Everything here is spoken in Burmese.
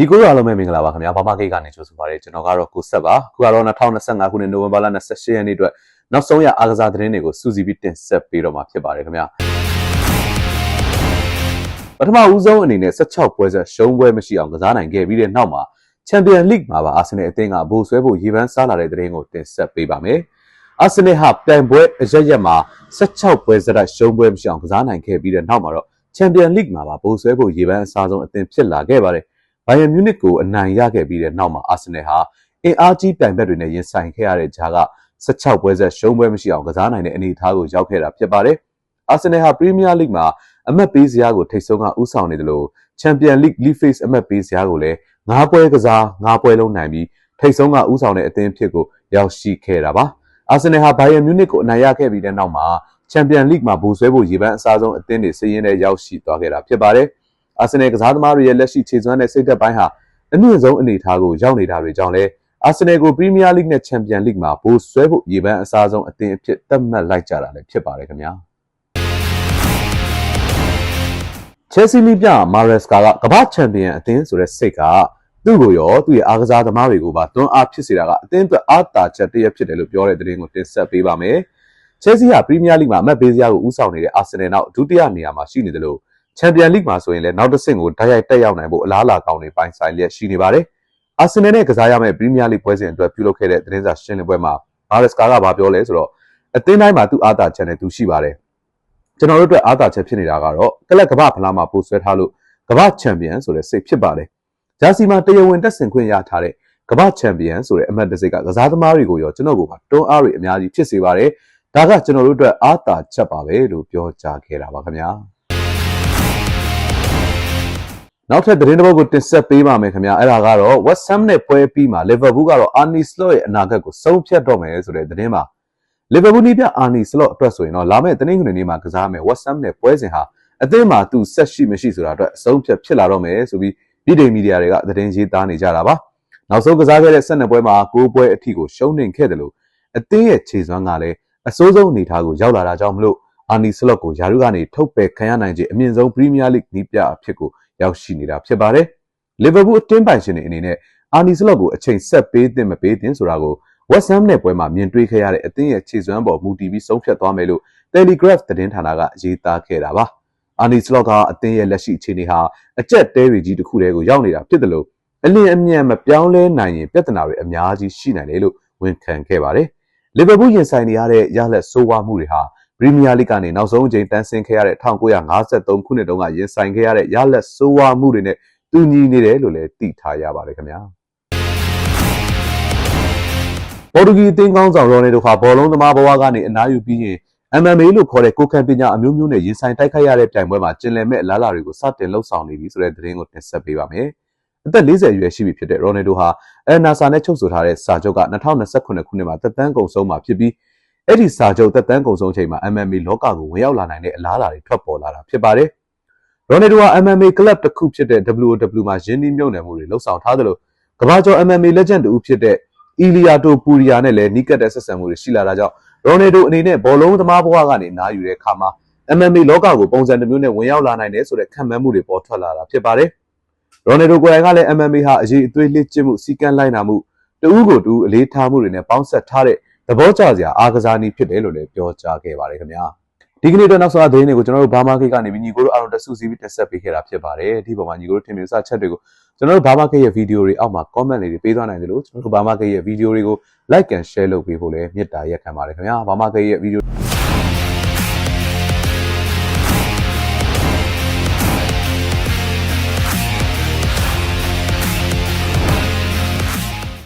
ညီကိုတို့အားလုံးပဲမင်္ဂလာပါခင်ဗျာဘာမကိတ်ကနေကြိုဆိုပါရစေကျွန်တော်ကတော့ကိုဆက်ပါခုကတော့2025ခုနှစ်နိုဝင်ဘာလ28ရက်နေ့အတွက်နောက်ဆုံးရအားကစားသတင်းတွေကိုစူးစီးပြီးတင်ဆက်ပေးတော့မှာဖြစ်ပါတယ်ခင်ဗျာပထမဦးဆုံးအနေနဲ့16ပွဲဆက်ရှုံးပွဲမရှိအောင်ကစားနိုင်ခဲ့ပြီးတဲ့နောက်မှာချန်ပီယံလိဂ်မှာပါအာဆင်နယ်အသင်းကဘိုးဆွဲဖို့ရေပန်းစားလာတဲ့သတင်းကိုတင်ဆက်ပေးပါမယ်အာဆင်နယ်ဟာပြိုင်ပွဲအရက်ရက်မှာ16ပွဲဆက်တိုက်ရှုံးပွဲမရှိအောင်ကစားနိုင်ခဲ့ပြီးတဲ့နောက်မှာတော့ချန်ပီယံလိဂ်မှာပါဘိုးဆွဲဖို့ရေပန်းအစားဆုံးအသင်းဖြစ်လာခဲ့ပါတယ် ဘိုင်ယန်မြူးနစ်ကိုအနိုင်ရခဲ့ပြီးတဲ့နောက်မှာအာဆင်နယ်ဟာအင်အားကြီးပြိုင်ဘက်တွေနဲ့ရင်ဆိုင်ခဲ့ရတဲ့ဂျာက16ပွဲဆက်ရှုံးပွဲမရှိအောင်ကစားနိုင်တဲ့အနေအထားကိုရောက်ခဲ့တာဖြစ်ပါတယ်။အာဆင်နယ်ဟာပရီးမီးယားလိဂ်မှာအမတ်ပေးစရာကိုထိတ်ဆုံးကဥဆောင်နေတယ်လို့ချန်ပီယံလိဂ်လီဖေ့စ်အမတ်ပေးစရာကိုလည်း၅ပွဲကစား၅ပွဲလုံးနိုင်ပြီးထိတ်ဆုံးကဥဆောင်တဲ့အသင်းဖြစ်ကိုရောက်ရှိခဲ့တာပါ။အာဆင်နယ်ဟာဘိုင်ယန်မြူးနစ်ကိုအနိုင်ရခဲ့ပြီးတဲ့နောက်မှာချန်ပီယံလိဂ်မှာဘူဆွဲဖို့ရေပန်းအစားဆုံးအသင်းတွေစည်ရင်းနဲ့ရောက်ရှိသွားခဲ့တာဖြစ်ပါတယ်။ အာဆင်နယ်ကစားသမားတွေရဲ့လက်ရှိခြေစွမ်းတဲ့စိတ်သက်ပိုင်းဟာအမြင့်ဆုံးအနေအထားကိုရောက်နေတာတွေကြောင့်လဲအာဆင်နယ်ကိုပရီးမီးယားလိဂ်နဲ့ချန်ပီယံလိဂ်မှာဘိုးဆွဲဖို့ရေပန်းအစားဆုံးအသင်းအဖြစ်သတ်မှတ်လိုက်ကြတာလည်းဖြစ်ပါတယ်ခင်ဗျာချယ်ဆီနီပြမာရက်စကာကကမ္ဘာချန်ပီယံအသင်းဆိုတဲ့စိတ်ကသူ့ကိုရောသူ့ရဲ့အားကစားသမားတွေကိုပါတွန်းအားဖြစ်စေတာကအသင်းအတွက်အားတာချက်တစ်ရက်ဖြစ်တယ်လို့ပြောတဲ့သတင်းကိုတင်ဆက်ပေးပါမယ်ချယ်ဆီဟာပရီးမီးယားလိဂ်မှာအမတ်ပေးစရာကိုဦးဆောင်နေတဲ့အာဆင်နယ်နောက်ဒုတိယနေရာမှာရှိနေတယ်လို့ ချန်ပီယံလိဂ်မှာဆိုရင်လည်းနောက်တစ်ဆင့်ကိုတိုက်ရိုက်တက်ရောက်နိုင်ဖို့အလားအလာကောင်းတွေပိုင်ဆိုင်လျက်ရှိနေပါတယ်။အာဆင်နယ်နဲ့ကစားရမယ့်ပရီးမီးယားလိဂ်ပွဲစဉ်အတွက်ပြုလုပ်ခဲ့တဲ့သတင်းစာရှင်းလင်းပွဲမှာဘာရက်စကာကဘာပြောလဲဆိုတော့အသင်းတိုင်းမှာသူ့အားသာချက်နဲ့သူရှိပါတယ်။ကျွန်တော်တို့အတွက်အားသာချက်ဖြစ်နေတာကတော့ကလပ်ကမ္ဘာဖလားမှာပို့ဆွဲထားလို့ကမ္ဘာချန်ပီယံဆိုတဲ့စိတ်ဖြစ်ပါတယ်။ဂျာစီမှာတရားဝင်တက်ဆင်ခွင့်ရထားတဲ့ကမ္ဘာချန်ပီယံဆိုတဲ့အမတ်တစိတ်ကကစားသမားတွေကိုရောကျွန်တော်ကိုပါတွန်းအားတွေအများကြီးဖြစ်စေပါတယ်။ဒါကကျွန်တော်တို့အတွက်အားသာချက်ပါပဲလို့ပြောကြားခဲ့တာပါခင်ဗျာ။ နောက်ထပ်သတင်းတစ်ပုဒ်ကိုတင်ဆက်ပေးပါမယ်ခင်ဗျာအဲ့ဒါကတော့ West Ham နဲ့ပွဲပြီးမှာ Liverpool ကတော့ Arne Slot ရဲ့အနာဂတ်ကိုဆုံးဖြတ်တော့မယ်ဆိုတဲ့သတင်းပါ Liverpool နီးပြ Arne Slot အတွက်ဆိုရင်တော့လာမယ့်တနင်္ဂနွေနေ့မှာကစားမယ် West Ham နဲ့ပွဲစဉ်ဟာအသင်းမှာသူဆက်ရှိမရှိဆိုတာအတွက်အဆုံးဖြတ်ဖြစ်လာတော့မယ်ဆိုပြီးပြည်ထောင်မီဒီယာတွေကသတင်းရေးသားနေကြတာပါနောက်ဆုံးကစားခဲ့တဲ့12ပွဲမှာ9ပွဲအထိကိုရှုံးနေခဲ့တယ်လို့အသင်းရဲ့ခြေစွမ်းကလည်းအစိုးဆုံးအနေအထားကိုရောက်လာတာကြောင့်မလို့အာနီစလော့ကိုယာရုကနေထုတ်ပယ်ခံရနိုင်ခြင်းအမြင့်ဆုံးပရီးမီးယားလိဂ်နီးပြအဖြစ်ကို ရောက်ရှိနေတာဖြစ်ပါတယ်။လီဗာပူးအတင်းပိုင်ရှင်တွေအနေနဲ့အာနီစလော့ကိုအချိန်ဆက်ပေးသင့်မပေးသင့်ဆိုတာကိုဝက်ဆမ်နဲ့ပွဲမှာမြင်တွေ့ခဲ့ရတဲ့အသင်းရဲ့ခြေစွမ်းပေါ်မူတည်ပြီးဆုံးဖြတ်သွားမယ်လို့ Telegraph သတင်းဌာနကရေးသားခဲ့တာပါ။အာနီစလော့ကအသင်းရဲ့လက်ရှိအခြေအနေဟာအကျက်တဲတွေကြီးတစ်ခုတည်းကိုရောက်နေတာဖြစ်တယ်လို့အလင်းအမြန်မပြောင်းလဲနိုင်ရင်ပြဿနာတွေအများကြီးရှိနိုင်တယ်လို့ဝန်ခံခဲ့ပါတယ်။လီဗာပူးရင်ဆိုင်နေရတဲ့ရလက်ဆိုးဝါးမှုတွေဟာ ပရီးမီးယားလိဂ်ကနေနောက်ဆုံးအကြိမ်တန်းဆင်းခဲ့ရတဲ့1953ခုနှစ်တုန်းကရင်ဆိုင်ခဲ့ရတဲ့ရလက်ဆိုးဝါးမှုတွေနဲ့တူညီနေတယ်လို့လည်းသိထားရပါတယ်ခင်ဗျာပေါ်တူဂီအသင်းကောင်းဆောင်ရော်နယ်တို့ဟာဘောလုံးသမားဘဝကနေအနားယူပြီးရင် MMA လို့ခေါ်တဲ့ကိုယ်ခံပညာအမျိုးမျိုးနဲ့ရင်ဆိုင်တိုက်ခိုက်ရတဲ့ပြိုင်ပွဲမှာကျင်လည်မဲ့အလားအလာတွေကိုစတင်လှုပ်ဆောင်နေပြီဆိုတဲ့သတင်းကိုတင်ဆက်ပေးပါမယ်။အသက်40အရွယ်ရှိပြီဖြစ်တဲ့ရော်နယ်ဒိုဟာအယ်နာဆာနဲ့ချုပ်ဆိုထားတဲ့စာချုပ်က2029ခုနှစ်မှာသက်တမ်းကုန်ဆုံးမှာဖြစ်ပြီး အဲ့ဒီစာချုပ်သက်တမ်းကုန်ဆုံးချိန်မှာ MMA လောကကိုဝင်ရောက်လာနိုင်တဲ့အလားအလာတွေထွက်ပေါ်လာတာဖြစ်ပါတယ်။ရော်နယ်ဒိုဟာ MMA ကလပ်တစ်ခုဖြစ်တဲ့ WOW မှာရင်းနှီးမြှုပ်နှံမှုတွေလှုပ်ဆောင်ထားသလိုကမ္ဘာကျော် MMA legend တူဖြစ်တဲ့အီလီယာတိုပူရီယာနဲ့လည်းနီးကပ်တဲ့ဆက်ဆံမှုတွေရှိလာတာကြောင့်ရော်နယ်ဒိုအနေနဲ့ဘောလုံးသမားဘဝကနေနားယူတဲ့အခါမှာ MMA လောကကိုပုံစံတစ်မျိုးနဲ့ဝင်ရောက်လာနိုင်တယ်ဆိုတဲ့ခံမှန်းမှုတွေပေါ်ထွက်လာတာဖြစ်ပါတယ်။ရော်နယ်ဒိုကိုယ်တိုင်ကလည်း MMA ဟာအရေးအသွေးလှစ်ကျစ်မှုစီကံလိုက်နာမှုတဦးကိုတူအလေးထားမှုတွေနဲ့ပေါင်းဆက်ထားတဲ့ သဘောကျစရာအားကစားနည်းဖြစ်တယ်လို့လည်းပြောကြားခဲ့ပါတယ်ခင်ဗျာဒီကနေ့တော့နောက်ဆုံးသတင်းတွေကိုကျွန်တော်တို့ဘာမာကိတ်ကနေညီကိုတို့အားလုံးတက်ဆုစီပြီးတက်ဆက်ပေးခဲ့တာဖြစ်ပါတယ်ဒီပေါ်မှာညီကိုတို့ထင်မြင်စချက်တွေကိုကျွန်တော်တို့ဘာမာကိတ်ရဲ့ဗီဒီယိုတွေအောက်မှာ comment လေးတွေပေးသွားနိုင်တယ်လို့ကျွန်တော်တို့ဘာမာကိတ်ရဲ့ဗီဒီယိုတွေကို like and share လုပ်ပေးဖို့လည်းမေတ္တာရက်ခံပါတယ်ခင်ဗျာဘာမာကိတ်ရဲ့ဗီဒီယို